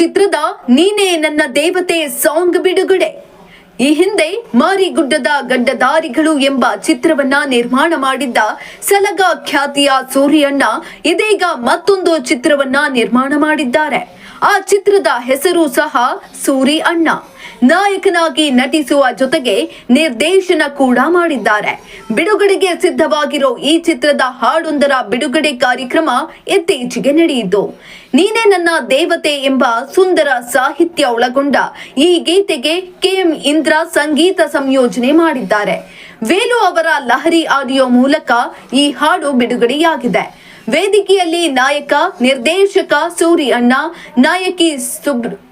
ಚಿತ್ರದ ನೀನೇ ನನ್ನ ದೇವತೆ ಸಾಂಗ್ ಬಿಡುಗಡೆ. ಈ ಹಿಂದೆ ಮಾರಿಗುಡ್ಡದ ಗಡ್ಡದಾರಿಗಳು ಎಂಬ ಚಿತ್ರವನ್ನ ನಿರ್ಮಾಣ ಮಾಡಿದ್ದ ಸಲಗ ಖ್ಯಾತಿಯ ಸೂರ್ಯಣ್ಣ ಇದೀಗ ಮತ್ತೊಂದು ಚಿತ್ರವನ್ನ ನಿರ್ಮಾಣ ಮಾಡಿದ್ದಾರೆ. ಆ ಚಿತ್ರದ ಹೆಸರು ಸಹ ಸೂರಿ ಅಣ್ಣ ನಾಯಕನಾಗಿ ನಟಿಸುವ ಜೊತೆಗೆ ನಿರ್ದೇಶನ ಕೂಡ ಮಾಡಿದ್ದಾರೆ. ಬಿಡುಗಡೆಗೆ ಸಿದ್ಧವಾಗಿರೋ ಈ ಚಿತ್ರದ ಹಾಡೊಂದರ ಬಿಡುಗಡೆ ಕಾರ್ಯಕ್ರಮ ಇತ್ತೀಚೆಗೆ ನಡೆಯಿತು. ನೀನೇ ನನ್ನ ದೇವತೆ ಎಂಬ ಸುಂದರ ಸಾಹಿತ್ಯ ಒಳಗೊಂಡ ಈ ಗೀತೆಗೆ ಕೆಎಂ ಇಂದ್ರ ಸಂಗೀತ ಸಂಯೋಜನೆ ಮಾಡಿದ್ದಾರೆ. ವೇಲು ಅವರ ಲಹರಿ ಆಡಿಯೋ ಮೂಲಕ ಈ ಹಾಡು ಬಿಡುಗಡೆಯಾಗಿದೆ. ವೇದಿಕೆಯಲ್ಲಿ ನಾಯಕ, ನಿರ್ದೇಶಕ ಸೂರಿ ಅಣ್ಣ ನಾಯಕಿ ಸುಬ್ರ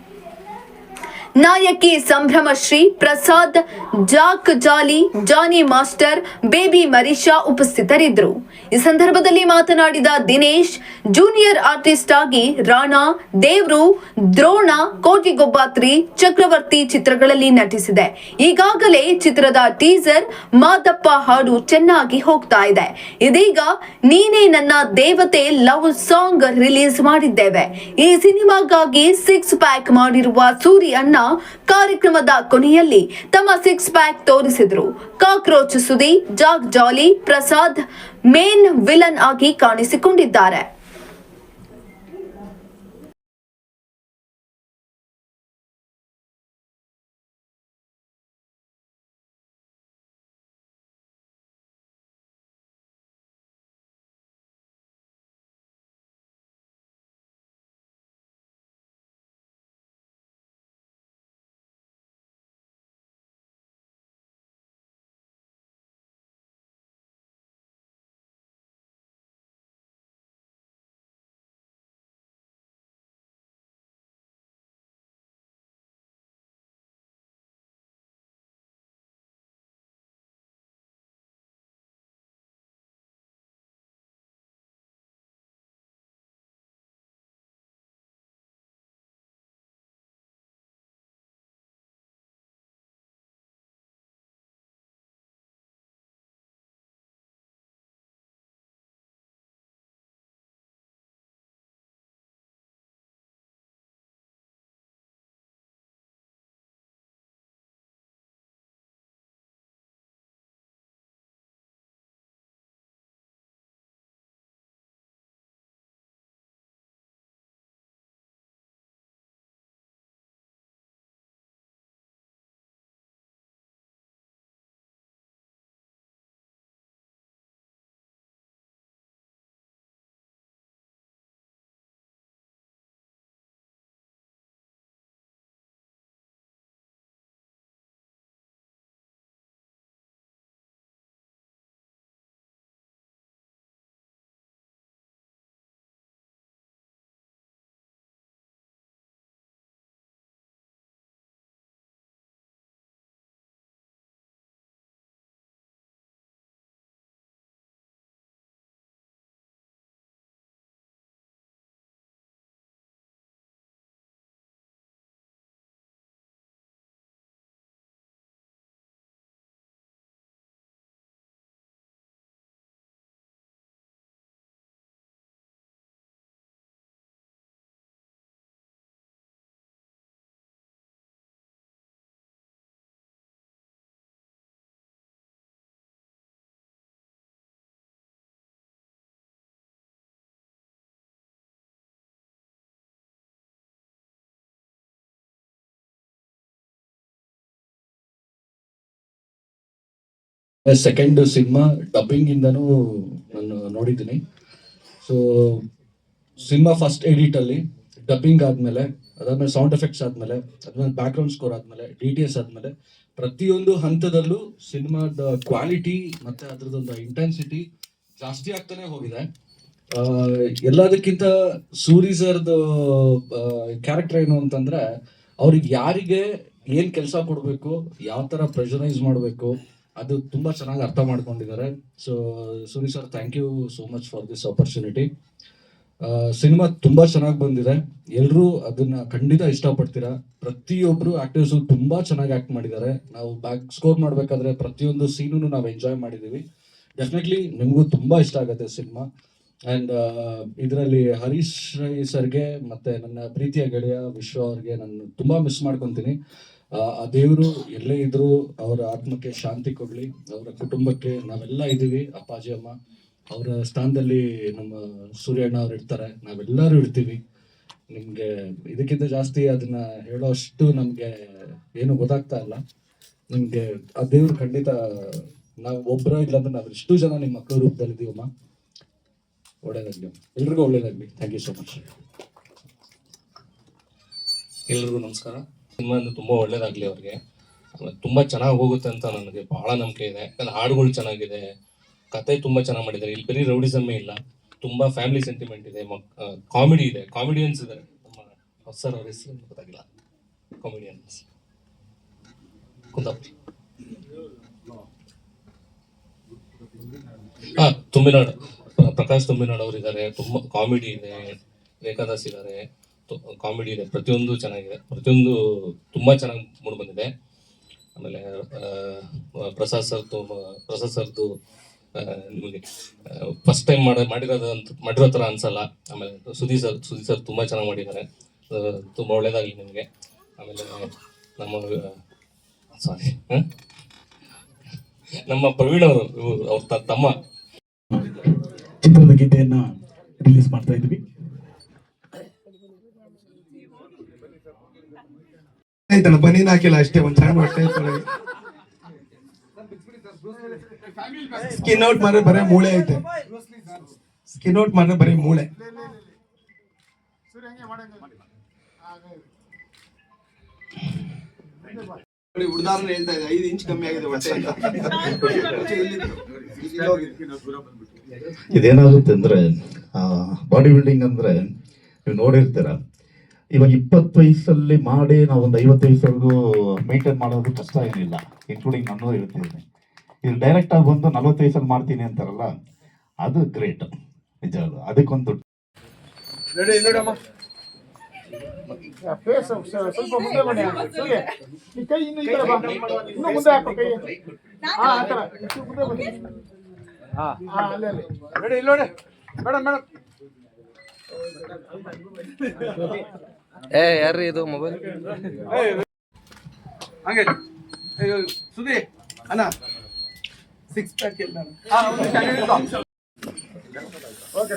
ನಾಯಕಿ Sambhramashree Prasad, Jack Jolly, Johnny master, baby Marisha ಉಪಸ್ಥಿತರಿದ್ದರು. ಈ ಸಂದರ್ಭದಲ್ಲಿ ಮಾತನಾಡಿದ ದಿನೇಶ್, ಜೂನಿಯರ್ ಆರ್ಟಿಸ್ಟ್ ಆಗಿ ರಾಣಾ, ದೇವ್ರು, ದ್ರೋಣ, ಕೋಟಿಗೊಬ್ಬಾತ್ರಿ ಚಕ್ರವರ್ತಿ ಚಿತ್ರಗಳಲ್ಲಿ ನಟಿಸಿದೆ. ಈಗಾಗಲೇ ಚಿತ್ರದ ಟೀಸರ್ ಮಾದಪ್ಪ ಹಾಡು ಚೆನ್ನಾಗಿ ಹೋಗ್ತಾ ಇದೆ. ಇದೀಗ ನೀನೇ ನನ್ನ ದೇವತೆ ಲವ್ ಸಾಂಗ್ ರಿಲೀಸ್ ಮಾಡಿದ್ದೇವೆ. ಈ ಸಿನಿಮಾಗಾಗಿ ಸಿಕ್ಸ್ ಪ್ಯಾಕ್ ಮಾಡಿರುವ ಸೂರಿ ಅಣ್ಣ ಕಾರ್ಯಕ್ರಮದ ಕೊನೆಯಲ್ಲಿ ತಮ್ಮ ಸಿಕ್ಸ್ ಪ್ಯಾಕ್ ತೋರಿಸಿದ್ರು. Cockroach Sudhi Jack Jolly, Prasad main villain ಆಗಿ ಕಾಣಿಸಿಕೊಂಡಿದ್ದಾರೆ. ಸೆಕೆಂಡ್ ಸಿನಿಮಾ ಡಬ್ಬಿಂಗ್ ಇಂದನೂ ನಾನು ನೋಡಿದ್ದೀನಿ. ಸೊ ಸಿನಿಮಾ ಫಸ್ಟ್ ಎಡಿಟ್ ಅಲ್ಲಿ ಡಬ್ಬಿಂಗ್ ಆದ್ಮೇಲೆ, ಅದಾದ್ಮೇಲೆ ಸೌಂಡ್ ಎಫೆಕ್ಟ್ಸ್ ಆದ್ಮೇಲೆ, ಅದಾದ್ಮೇಲೆ ಬ್ಯಾಕ್ ಗ್ರೌಂಡ್ ಸ್ಕೋರ್ ಆದ್ಮೇಲೆ ಡಿ ಟಿ ಎಸ್ ಆದ್ಮೇಲೆ, ಪ್ರತಿಯೊಂದು ಹಂತದಲ್ಲೂ ಸಿನಿಮಾದ ಕ್ವಾಲಿಟಿ ಮತ್ತೆ ಅದ್ರದ್ದೊಂದು ಇಂಟೆನ್ಸಿಟಿ ಜಾಸ್ತಿ ಆಗ್ತಾನೆ ಹೋಗಿದೆ. ಎಲ್ಲದಕ್ಕಿಂತ ಸೂರಿ ಸರ್ದು ಕ್ಯಾರೆಕ್ಟರ್ ಏನು ಅಂತಂದ್ರೆ, ಅವ್ರಿಗೆ ಯಾರಿಗೆ ಏನ್ ಕೆಲಸ ಕೊಡ್ಬೇಕು, ಯಾವ ತರ ಪ್ರೆಷರೈಸ್ ಮಾಡಬೇಕು ಅದು ತುಂಬಾ ಚೆನ್ನಾಗಿ ಅರ್ಥ ಮಾಡ್ಕೊಂಡಿದ್ದಾರೆ. So Suni sir thank you so much for this opportunity cinema ತುಂಬಾ ಚೆನ್ನಾಗಿ ಬಂದಿದೆ. ಎಲ್ಲರೂ ಅದನ್ನ ಖಂಡಿತ ಇಷ್ಟಪಡ್ತೀರಾ? ಪ್ರತಿಯೊಬ್ರು ಆಕ್ಟರ್ಸ್ ತುಂಬಾ ಚೆನ್ನಾಗಿ ಆಕ್ಟ್ ಮಾಡಿದ್ದಾರೆ. ನಾವು ಬ್ಯಾಕ್ ಸ್ಕೋರ್ ಮಾಡ್ಬೇಕಾದ್ರೆ ಪ್ರತಿಯೊಂದು ಸೀನು ನಾವು ಎಂಜಾಯ್ ಮಾಡಿದೀವಿ. ಡೆಫಿನೆಟ್ಲಿ ನಿಮಗೂ ತುಂಬಾ ಇಷ್ಟ ಆಗುತ್ತೆ ಸಿನಿಮಾ. ಆ್ಯಂಡ್ ಇದರಲ್ಲಿ ಹರೀಶ್ ರೈ ಸರ್ಗೆ ಮತ್ತೆ ನನ್ನ ಪ್ರೀತಿಯ ಗೆಳೆಯ ವಿಶ್ವ ಅವ್ರಿಗೆ ನಾನು ತುಂಬಾ ಮಿಸ್ ಮಾಡ್ಕೊತೀನಿ. ಆ ದೇವರು ಎಲ್ಲೇ ಇದ್ರು ಅವರ ಆತ್ಮಕ್ಕೆ ಶಾಂತಿ ಕೊಡ್ಲಿ. ಅವರ ಕುಟುಂಬಕ್ಕೆ ನಾವೆಲ್ಲ ಇದ್ದೀವಿ, ಅಪ್ಪಾಜಿ, ಅಮ್ಮ. ಅವರ ಸ್ಥಾನದಲ್ಲಿ ನಮ್ಮ ಸೂರ್ಯಣ್ಣ ಅವ್ರು ಇರ್ತಾರೆ. ನಾವೆಲ್ಲರೂ ಇರ್ತೀವಿ. ನಿಮ್ಗೆ ಇದಕ್ಕಿಂತ ಜಾಸ್ತಿ ಅದನ್ನ ಹೇಳೋಷ್ಟು ನಮ್ಗೆ ಏನು ಗೊತ್ತಾಗ್ತಾ ಇಲ್ಲ. ನಿಮ್ಗೆ ಆ ದೇವ್ರು ಖಂಡಿತ ನಾವು ಒಬ್ಬರ ಇಲ್ಲ ಅಂದ್ರೆ ನಾವು ಎಷ್ಟು ಜನ ನಿಮ್ಮ ಮಕ್ಕಳ ರೂಪದಲ್ಲಿ ಇದೀವಮ್ಮ. ಒಳ್ಳೇದಾಗ್ಲಿ ಎಲ್ರಿಗೂ ಒಳ್ಳೇದಾಗ್ಲಿ. ಥ್ಯಾಂಕ್ ಯು ಸೊ ಮಚ್ ಎಲ್ರಿಗೂ ನಮಸ್ಕಾರ. ಸಿನಿಮಾ ಅಂದ್ರೆ ತುಂಬಾ ಒಳ್ಳೇದಾಗ್ಲಿ ಅವ್ರಿಗೆ. ತುಂಬಾ ಚೆನ್ನಾಗಿ ಹೋಗುತ್ತೆ ಅಂತ ನನಗೆ ಬಹಳ ನಂಬಿಕೆ ಇದೆ. ಯಾಕಂದ್ರೆ ಹಾಡುಗಳು ಚೆನ್ನಾಗಿದೆ, ಕತೆ ತುಂಬಾ ಚೆನ್ನಾಗಿ ಮಾಡಿದ್ದಾರೆ. ಇಲ್ಲಿ ಬರೀ ರೌಡಿಸಮ್ಮೇ ಇಲ್ಲ, ತುಂಬಾ ಫ್ಯಾಮಿಲಿ ಸೆಂಟಿಮೆಂಟ್ ಇದೆ ಕಾಮಿಡಿ ಇದೆ. ಕಾಮಿಡಿಯನ್ಸ್ ಇದ್ದಾರೆ ನಮ್ಮ ಸರ್ ಅವ್ರ ಹೆಸರು ಗೊತ್ತಾಗಿಲ್ಲ. ಕಾಮಿಡಿಯನ್ಸ್. ಕುಂದಾಪುರ. ಹಾ ತುಂಬಿನಾಡು ಪ್ರಕಾಶ್ ತುಂಬಿನಾಡು ಅವ್ರು ಇದ್ದಾರೆ ತುಂಬಾ ಕಾಮಿಡಿ ಇದೆ. ರೇಖಾದಾಸ್ ಇದ್ದಾರೆ. ಕಾಮಿಡಿ ಇದೆ. ಪ್ರತಿಯೊಂದು ಚೆನ್ನಾಗಿದೆ. ಪ್ರತಿಯೊಂದು ತುಂಬ ಚೆನ್ನಾಗಿ ಮೂಡ್ ಬಂದಿದೆ. ಆಮೇಲೆ ಪ್ರಸಾದ್ ಸರ್ ಪ್ರಸಾದ್ ಸರ್ದು ನಿಮಗೆ ಫಸ್ಟ್ ಟೈಮ್ ಮಾಡ, ಮಾಡಿರೋದು ಅಂತ, ಮಾಡಿರೋ ಥರ ಅನ್ಸಲ್ಲ. ಆಮೇಲೆ ಸುದೀಪ್ ಸರ್ ಸುದೀಪ್ ಸರ್ ತುಂಬಾ ಚೆನ್ನಾಗಿ ಮಾಡಿದ್ದಾರೆ. ತುಂಬ ಒಳ್ಳೇದಾಗಲಿ ನಿಮಗೆ. ಆಮೇಲೆ ನಮ್ಮ ಸಾರಿ ನಮ್ಮ ಪ್ರವೀಣ್ ಅವರು ಅವ್ರ ತಮ್ಮ. ಚಿತ್ರದ ಗೀತೆಯನ್ನ ರಿಲೀಸ್ ಮಾಡ್ತಾ ಇದ್ವಿ ಬನೀನ್ ಹಾಕಿಲ್ಲ ಅಷ್ಟೇ ಒಂದ್ ಸಣ್ಣ ಹೊಟ್ಟೆ ಸ್ಕಿನ್ ಔಟ್ ಮಾಡಿದ್ರೆ ಬರೀ ಮೂಳೆ ಐತೆ. ಸ್ಕಿನ್ ಔಟ್ ಮಾಡಿದ್ರೆ ಬರೀ ಮೂಳೆ. ಹೇಳ್ತಾ ಇದೆ ಐದು ಇಂಚ್ ಕಮ್ಮಿ ಆಗಿದೆ ಹೊಟ್ಟೆ ಇದೇನಾಗುತ್ತೆ ಅಂದ್ರೆ ಬಾಡಿ ಬಿಲ್ಡಿಂಗ್ ಅಂದ್ರೆ ನೀವು ನೋಡಿರ್ತೀರ? ಇವಾಗ ಇಪ್ಪತ್ತು ವಯಸ್ಸಲ್ಲಿ ಮಾಡಿ ನಾವು ಒಂದು ಐವತ್ತು ವಯಸ್ಸವರೆಗೂ ಮೇಂಟೈನ್ ಮಾಡೋದು ಕಷ್ಟ ಏನಿಲ್ಲ ಇನ್ಕ್ಲೂಡಿಂಗ್ ನಾನು ಹೇಳ್ತಿದ್ದೀನಿ ಇದು ಡೈರೆಕ್ಟ್ ಆಗಿ ಬಂದು ನಲ್ವತ್ತು ವಯಸ್ಸಲ್ಲಿ ಮಾಡ್ತೀನಿ ಅಂತಾರಲ್ಲ ಅದು ಗ್ರೇಟ್ ನಿಜವಾಗ್ಲು ಅದು ಅದಕ್ಕೊಂದು ಫೇಸ್ ಸ್ವಲ್ಪ ಮುಂದೆ ಮಾಡಿ ಹೀಗೆ ಈ ಕೈ ಇನ್ನು ಈ ಕಡೆ ಬಾ. ಇನ್ನು ಮುಂದೆ ಹಾಕು ಕೈ. ಹಾ ಆ ಥರ ಇಷ್ಟು ಹಾ ಅಲ್ಲೇ ಅಲ್ಲೇ. ರೆಡಿ ನೋಡಿ. Madam madam. ಏ ಯಾರ್ರಿ ಇದು ಮೊಬೈಲ್ ಹಂಗೆ. ಸುದಿ ಅಣ್ಣ. ಸಿಕ್ಸ್ ಪ್ಯಾಕ್ ಇಲ್ಲ ಓಕೆ